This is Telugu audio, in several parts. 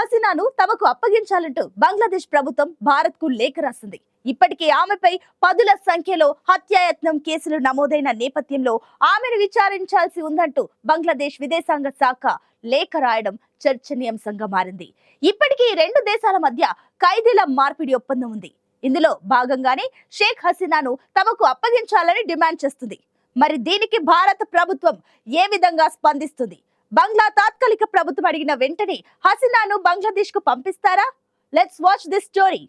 హసీనాను తమకు అప్పగించాలంటూ బంగ్లాదేశ్ ప్రభుత్వం భారత్కు లేఖ రాసింది. ఇప్పటికే ఆమెపై పదుల సంఖ్యలో హత్యాయత్నం కేసులు నమోదైన నేపథ్యంలో ఆమెను విచారించాల్సి ఉందంటూ బంగ్లాదేశ్ విదేశాంగ శాఖ లేఖ రాయడం చర్చనీయాంశంగా మారింది. ఇప్పటికీ రెండు దేశాల మధ్య ఖైదీల మార్పిడి ఒప్పందం ఉంది. ఇందులో భాగంగానే షేక్ హసీనాను తమకు అప్పగించాలని డిమాండ్ చేస్తుంది. మరి దీనికి భారత ప్రభుత్వం ఏ విధంగా స్పందిస్తుంది? బంగ్లా తాత్కాలిక ప్రభుత్వం అడిగిన వెంటనే హసీనాను బంగ్లాదేశ్కు పంపిస్తారా? లెట్స్ వాచ్ దిస్ స్టోరీ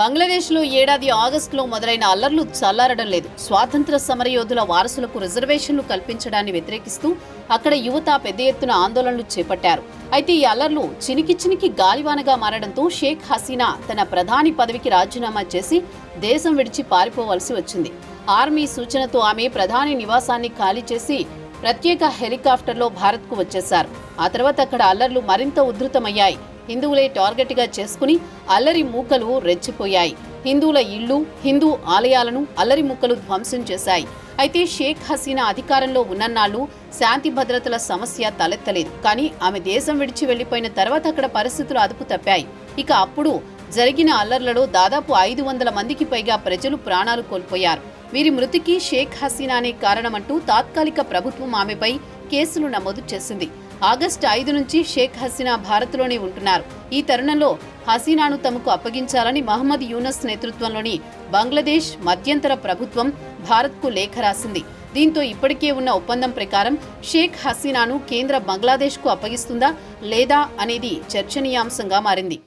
బంగ్లాదేశ్లో ఏడాది ఆగస్టులో మొదలైన అల్లర్లు చల్లారడం లేదు. స్వాతంత్ర సమరయోధుల వారసులకు రిజర్వేషన్లు కల్పించడాన్ని వ్యతిరేకిస్తూ అక్కడ యువత పెద్ద ఎత్తున ఆందోళనలు చేపట్టారు. అయితే ఈ అల్లర్లు చినికి చినికి గాలివానగా మారడంతో షేక్ హసీనా తన ప్రధాని పదవికి రాజీనామా చేసి దేశం విడిచి పారిపోవాల్సి వచ్చింది. ఆర్మీ సూచనతో ఆమె ప్రధాని నివాసాన్ని ఖాళీ చేసి ప్రత్యేక హెలికాప్టర్లో భారత్కు వచ్చేశారు. ఆ తర్వాత అక్కడ అల్లర్లు మరింత ఉధృతమయ్యాయి. హిందువులే టార్గెట్గా చేసుకుని అల్లరి మూకలు రెచ్చిపోయాయి. హిందువుల ఇళ్ళు హిందూ ఆలయాలను అల్లరి మూకలు ధ్వంసం చేశాయి. అయితే షేక్ హసీనా అధికారంలో ఉన్నన్నాళ్ళు శాంతి భద్రతల సమస్య తలెత్తలేదు. కానీ ఆమె దేశం విడిచి వెళ్ళిపోయిన తర్వాత అక్కడ పరిస్థితులు అదుపు తప్పాయి. ఇక అప్పుడు జరిగిన అల్లర్లలో దాదాపు ఐదు వందల మందికి పైగా ప్రజలు ప్రాణాలు కోల్పోయారు. వీరి మృతికి షేక్ హసీనానే కారణమంటూ తాత్కాలిక ప్రభుత్వం ఆమెపై కేసులు నమోదు చేసింది. ఆగస్టు ఐదు నుంచి షేక్ హసీనా భారత్లోనే ఉంటున్నారు. ఈ తరుణంలో హసీనాను తమకు అప్పగించాలని మహమ్మద్ యూనస్ నేతృత్వంలోని బంగ్లాదేశ్ మధ్యంతర ప్రభుత్వం భారత్కు లేఖ రాసింది. దీంతో ఇప్పటికే ఉన్న ఒప్పందం ప్రకారం షేక్ హసీనాను కేంద్ర బంగ్లాదేశ్కు అప్పగిస్తుందా లేదా అనేది చర్చనీయాంశంగా మారింది.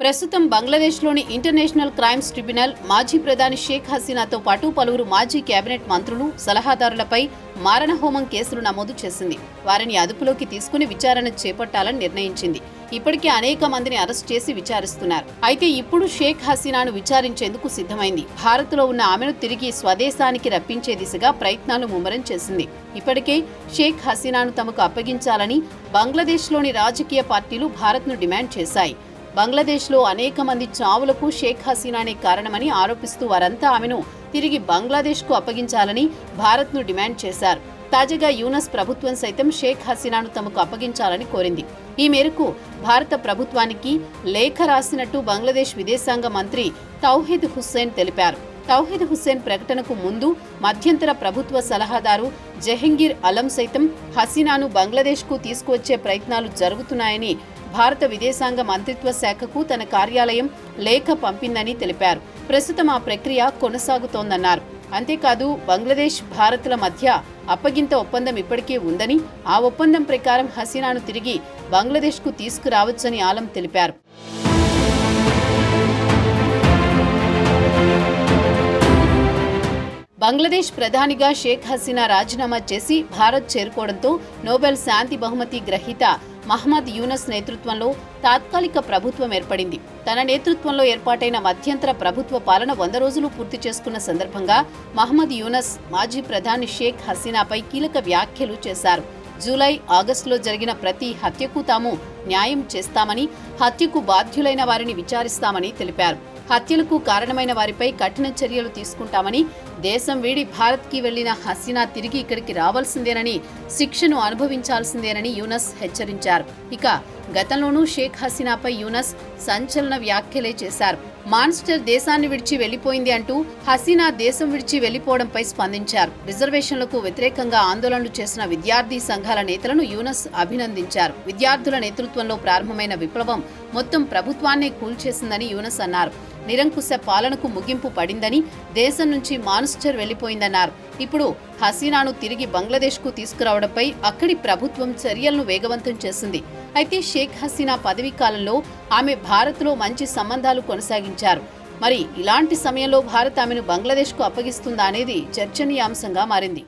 ప్రస్తుతం బంగ్లాదేశ్లోని ఇంటర్నేషనల్ క్రైమ్స్ ట్రిబ్యునల్ మాజీ ప్రధాని షేక్ హసీనాతో పాటు పలువురు మాజీ కేబినెట్ మంత్రులు సలహాదారులపై మారణహోమం కేసులు నమోదు చేసింది. వారిని అదుపులోకి తీసుకుని విచారణ చేపట్టాలని నిర్ణయించింది. ఇప్పటికే అనేక మందిని అరెస్ట్ చేసి విచారిస్తున్నారు. అయితే ఇప్పుడు షేక్ హసీనాను విచారించేందుకు సిద్ధమైంది. భారత్లో ఉన్న ఆమెను తిరిగి స్వదేశానికి రప్పించే దిశగా ప్రయత్నాలు ముమ్మరం చేసింది. ఇప్పటికే షేక్ హసీనాను తమకు అప్పగించాలని బంగ్లాదేశ్లోని రాజకీయ పార్టీలు భారత్ను డిమాండ్ చేశాయి. బంగ్లాదేశ్లో అనేక మంది చావులకు షేక్ హసీనానే కారణమని ఆరోపిస్తూ వారంతా ఆమెను తిరిగి బంగ్లాదేశ్కు అప్పగించాలని భారత్ను డిమాండ్ చేశారు. తాజాగా యూనస్ ప్రభుత్వం సైతం షేక్ హసీనాను తమకు అప్పగించాలని కోరింది. ఈ మేరకు భారత ప్రభుత్వానికి లేఖ రాసినట్టు బంగ్లాదేశ్ విదేశాంగ మంత్రి తౌహీద్ హుస్సేన్ తెలిపారు. తౌహీద్ హుస్సేన్ ప్రకటనకు ముందు మధ్యంతర ప్రభుత్వ సలహాదారు జహంగీర్ అలం సైతం హసీనాను బంగ్లాదేశ్కు తీసుకువచ్చే ప్రయత్నాలు జరుగుతున్నాయని భారత విదేశాంగ మంత్రిత్వ శాఖకు తన కార్యాలయం లేఖ పంపిందని తెలిపారు. ప్రస్తుతం ఆ ప్రక్రియ కొనసాగుతోందన్నారు. అంతేకాదు బంగ్లాదేశ్ భారత్ల మధ్య అప్పగింత ఒప్పందం ఇప్పటికే ఉందని ఆ ఒప్పందం ప్రకారం హసీనాను తిరిగి బంగ్లాదేశ్కు తీసుకురావచ్చని ఆలం తెలిపారు. బంగ్లాదేశ్ ప్రధానిగా షేక్ హసీనా రాజీనామా చేసి భారత్ చేరుకోవడంతో నోబెల్ శాంతి బహుమతి గ్రహీత మహమ్మద్ యూనస్ నేతృత్వంలో తాత్కాలిక ప్రభుత్వం ఏర్పడింది. తన నేతృత్వంలో ఏర్పాటైన మధ్యంతర ప్రభుత్వ పాలన వంద రోజులు పూర్తి చేసుకున్న సందర్భంగా మహమ్మద్ యూనస్ మాజీ ప్రధాని షేక్ హసీనాపై కీలక వ్యాఖ్యలు చేశారు. జూలై ఆగస్టులో జరిగిన ప్రతి హత్యకు తాము న్యాయం చేస్తామని హత్యకు బాధ్యులైన వారిని విచారిస్తామని తెలిపారు. హత్యలకు కారణమైన వారిపై కఠిన చర్యలు తీసుకుంటామని దేశం వీడి భారత్కి వెళ్ళిన హసీనా తిరిగి ఇక్కడికి రావాల్సిందేనని శిక్షను అనుభవించాల్సిందేనని యూనస్ హెచ్చరించారు. ఇక గతంలోనూ షేక్ హసీనాపై యూనస్ సంచలన వ్యాఖ్యలే చేశారు. మాన్స్టర్ దేశాన్ని విడిచి వెళ్ళిపోయింది అంటూ హసీనా దేశం విడిచి వెళ్ళిపోవడంపై స్పందించారు. రిజర్వేషన్లకు వ్యతిరేకంగా ఆందోళనలు చేసిన విద్యార్థి సంఘాల నేతలను యూనస్ అభినందించారు. విద్యార్థుల నేతృత్వంలో ప్రారంభమైన విప్లవం మొత్తం ప్రభుత్వాన్నే కూల్చేసిందని యూనస్ అన్నారు. నిరంకుశ పాలనకు ముగింపు పడిందని దేశం నుంచి మాన్స్టర్ వెళ్ళిపోయిందన్నారు ఇప్పుడు హసీనాను తిరిగి బంగ్లాదేశ్కు తీసుకురావడంపై అక్కడి ప్రభుత్వం చర్యలను వేగవంతం చేసింది. అయితే షేక్ హసీనా పదవీ కాలంలో ఆమె భారత్లో మంచి సంబంధాలు కొనసాగించారు. మరి ఇలాంటి సమయంలో భారత్ ఆమెను బంగ్లాదేశ్కు అప్పగిస్తుందా అనేది చర్చనీయాంశంగా మారింది.